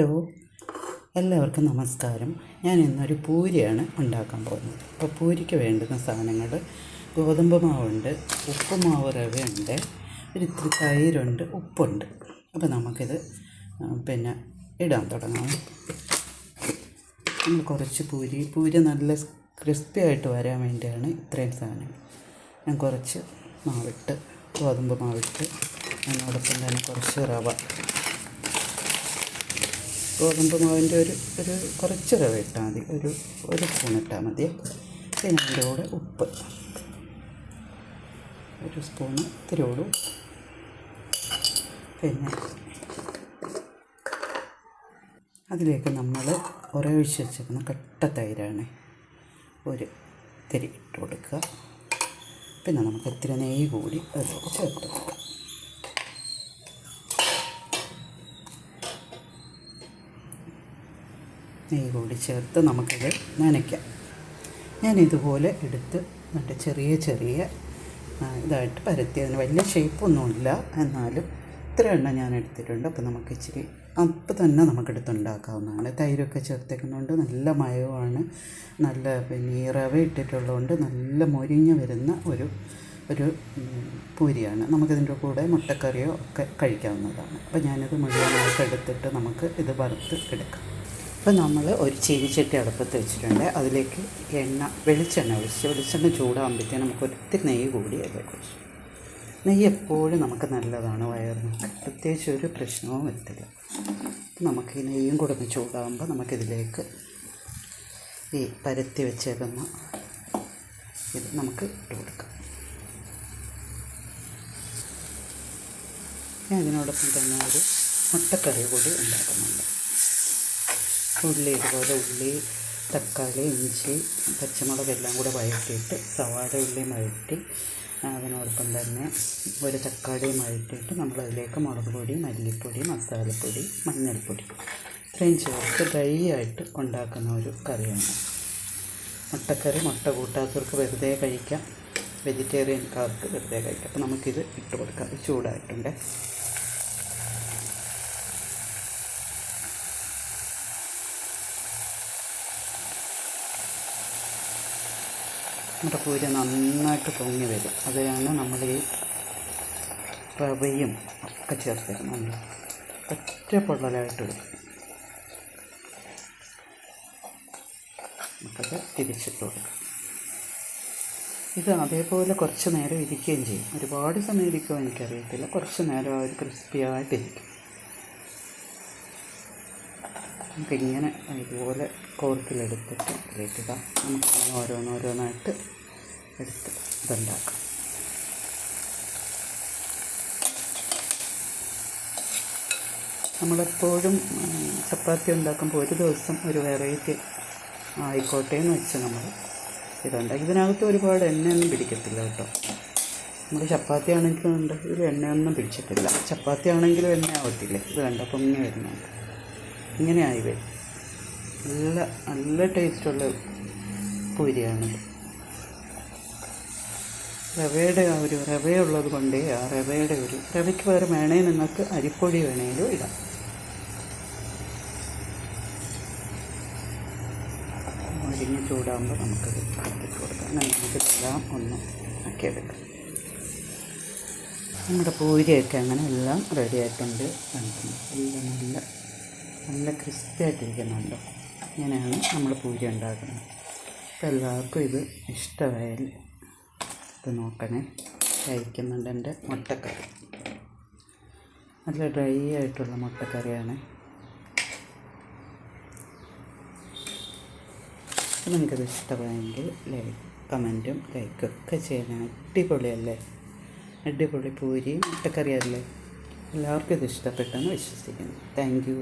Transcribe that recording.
Hello. എല്ലാവർക്കും നമസ്കാരം. ഞാൻ ഇന്നൊരു പൂരിയാണ് ഉണ്ടാക്കാൻ പോകുന്നത്. അപ്പോൾ പൂരിക്ക് വേണ്ടുന്ന സാധനങ്ങൾ ഗോതമ്പ് മാവുണ്ട് ഉപ്പുമാവ് റവയുണ്ട് ഒരു ഇത്തിരി തൈരുണ്ട് ഉപ്പുണ്ട്. അപ്പോൾ നമുക്കിത് പിന്നെ ഇടാൻ തുടങ്ങാം. നമ്മൾ കുറച്ച് പൂരി പൂരി നല്ല ക്രിസ്പി ആയിട്ട് വരാൻ വേണ്ടിയാണ് ഇത്രയും സാധനം. ഞാൻ കുറച്ച് മാവിട്ട് ഗോതമ്പ് മാവിട്ട് അതിനോടൊപ്പം തന്നെ കുറച്ച് റവ. ഗോതമ്പ് മാവിന്റെ ഒരു ഒരു കുറച്ച് റവ ഇട്ടാൽ മതി. ഒരു ഒരു സ്പൂൺ ഇട്ടാൽ മതി. പിന്നെ അതിന്റെ കൂടെ ഉപ്പ്. ഒരു സ്പൂണ് ഇത്തിരിയോട് പിന്നെ അതിലേക്ക് നമ്മൾ ഉറയൊഴിച്ച് വെച്ചിരിക്കുന്ന കട്ട തൈരാണ് ഒരു തിരി ഇട്ട് കൊടുക്കുക. പിന്നെ നമുക്ക് ഇത്തിരി നെയ്യ് കൂടി അതിലേക്ക് ചേർത്ത് കൊടുക്കാം. നെയ്യ് കൂടി ചേർത്ത് നമുക്കിത് നനയ്ക്കാം. ഞാൻ ഇതുപോലെ എടുത്ത് നല്ല ചെറിയ ചെറിയ ഇതായിട്ട് പരത്തി. അതിന് വലിയ ഷേപ്പൊന്നുമില്ല എന്നാലും ഇത്ര എണ്ണ ഞാൻ എടുത്തിട്ടുണ്ട്. അപ്പോൾ നമുക്ക് ഇച്ചിരി അപ്പം തന്നെ നമുക്കെടുത്ത് ഉണ്ടാക്കാവുന്നതാണ് തൈരൊക്കെ ചേർത്തേക്കുന്നതുകൊണ്ട് നല്ല മയവുമാണ്. നല്ല പിന്നെ ഈ ഇട്ടിട്ടുള്ളതുകൊണ്ട് നല്ല മൊരിഞ്ഞ് വരുന്ന ഒരു ഒരു പൂരിയാണ്. നമുക്കിതിന്റെ കൂടെ മുട്ടക്കറിയോ ഒക്കെ കഴിക്കാവുന്നതാണ്. അപ്പോൾ ഞാനിത് മുഴുവനായിട്ട് എടുത്തിട്ട് നമുക്ക് ഇത് വറുത്ത് എടുക്കാം. അപ്പോൾ നമ്മൾ ഒരു ചീനിച്ചട്ടി അടുപ്പത്ത് വെച്ചിട്ടുണ്ട്. അതിലേക്ക് എണ്ണ വെളിച്ചെണ്ണ ഒഴിച്ച് വെളിച്ചെണ്ണ ചൂടാകുമ്പോഴത്തേന് നമുക്ക് ഒത്തിരി നെയ്യ് കൂടി അതിലേക്ക് ഒഴിച്ചു. നെയ്യ് എപ്പോഴും നമുക്ക് നല്ലതാണ് വയറിന്. പ്രത്യേകിച്ച് ഒരു പ്രശ്നവും വരത്തില്ല. നമുക്ക് ഈ നെയ്യും കൂടെ ഒന്ന് ചൂടാകുമ്പോൾ നമുക്കിതിലേക്ക് ഈ പരത്തി വെച്ചേക്കുന്ന ഇത് നമുക്ക് ഇട്ട് കൊടുക്കാം. ഞാൻ ഇതിനോടൊപ്പം തന്നെ ഒരു മുട്ടക്കറി കൂടി ഉണ്ടാക്കുന്നുണ്ട്. ഉള്ളി ഇതുപോലെ ഉള്ളി തക്കാളി ഇഞ്ചി പച്ചമുളക് എല്ലാം കൂടെ വഴറ്റിയിട്ട് സവാള ഉള്ളിയും വഴറ്റി അതിനോടൊപ്പം തന്നെ ഒരു തക്കാളിയും വഴറ്റിയിട്ട് നമ്മളതിലേക്ക് മുളക് പൊടി മല്ലിപ്പൊടി മസാലപ്പൊടി മഞ്ഞൾപ്പൊടി. ഇത്രയും ചേർത്ത് ഡ്രൈ ആയിട്ട് ഉണ്ടാക്കുന്ന ഒരു കറിയാണ്. മുട്ടക്കറി മുട്ട കൂട്ടാത്തവർക്ക് വെറുതെ കഴിക്കാം. വെജിറ്റേറിയൻകാർക്ക് വെറുതെ കഴിക്കാം. അപ്പോൾ നമുക്കിത് ഇട്ട് കൊടുക്കാം. ചൂടായിട്ടുണ്ട് നമ്മുടെ പൂരി നന്നായിട്ട് പൊങ്ങി വരും. അതിനാണ് നമ്മൾ ഈ റവയും ഒക്കെ ചേർത്തിരുന്നത് ഒറ്റ പൊള്ളലായിട്ട് വരും. നമുക്കത് തിരിച്ചിട്ട് കൊടുക്കാം. ഇത് അതേപോലെ കുറച്ച് നേരം ഇരിക്കുകയും ചെയ്യും. ഒരുപാട് സമയം ഇരിക്കുമോ എനിക്കറിയത്തില്ല. കുറച്ച് നേരം ആ ഒരു ക്രിസ്പി നമുക്കിങ്ങനെ ഇതുപോലെ കോർക്കിലെടുത്തിട്ട് ഇതിലേക്ക് നമുക്ക് ഓരോന്നോരോന്നായിട്ട് എടുത്ത് ഇതുണ്ടാക്കാം. നമ്മളെപ്പോഴും ചപ്പാത്തി ഉണ്ടാക്കുമ്പോൾ ഒരു ദിവസം ഒരു വെറൈറ്റി ആയിക്കോട്ടെ എന്ന് വെച്ച് നമ്മൾ ഇതുണ്ടാക്കി ഇതിനകത്ത് ഒരുപാട് എണ്ണയൊന്നും പിടിക്കത്തില്ല കേട്ടോ. നമ്മൾ ചപ്പാത്തി ആണെങ്കിലും ഉണ്ട്. ഇതിൽ എണ്ണയൊന്നും പിടിച്ചിട്ടില്ല. ചപ്പാത്തി ആണെങ്കിലും എണ്ണ ആവത്തില്ലേ ഇത് കണ്ടപ്പോൾ പൊങ്ങി വരുന്നുണ്ട്. ഇങ്ങനെ ആയി വരും നല്ല നല്ല ടേസ്റ്റുള്ള പൂരിയാണ്. റവയുടെ ആ ഒരു റവയുള്ളത് കൊണ്ടേ ആ റവയുടെ ഒരു റവയ്ക്ക് പകരം വേണേ നിങ്ങൾക്ക് അരിപ്പൊടി വേണേലും ഇടാം. അരിഞ്ഞ് ചൂടാകുമ്പോൾ നമുക്കത് ഇട്ട് കൊടുക്കാം. നമുക്ക് എല്ലാം ഒന്ന് ആക്കിയെടുക്കാം. നമ്മുടെ പൂരിയൊക്കെ അങ്ങനെ എല്ലാം റെഡി ആയിട്ടുണ്ട്. കണ്ടിട്ടുണ്ട്. എല്ലാം നല്ല നല്ല ക്രിസ്പി ആയിട്ടിരിക്കുന്നുണ്ട് ഇങ്ങനെയാണ് നമ്മൾ പൂരി ഉണ്ടാക്കുന്നത്. അപ്പോൾ എല്ലാവർക്കും ഇത് ഇഷ്ടമായാൽ ഇത് നോക്കണേ. കഴിക്കുന്നുണ്ട് എന്റെ മുട്ടക്കറി. നല്ല ഡ്രൈ ആയിട്ടുള്ള മുട്ടക്കറിയാണ്. നിങ്ങൾക്കത് ഇഷ്ടമായെങ്കിൽ ലൈക്ക് കമന്റും ലൈക്കൊക്കെ ചെയ്യണം. അടിപൊളിയല്ലേ? അടിപൊളി പൂരിയും മുട്ടക്കറിയല്ലേ എല്ലാവർക്കും ഇത് ഇഷ്ടപ്പെട്ടെന്ന് വിശ്വസിക്കുന്നു. താങ്ക്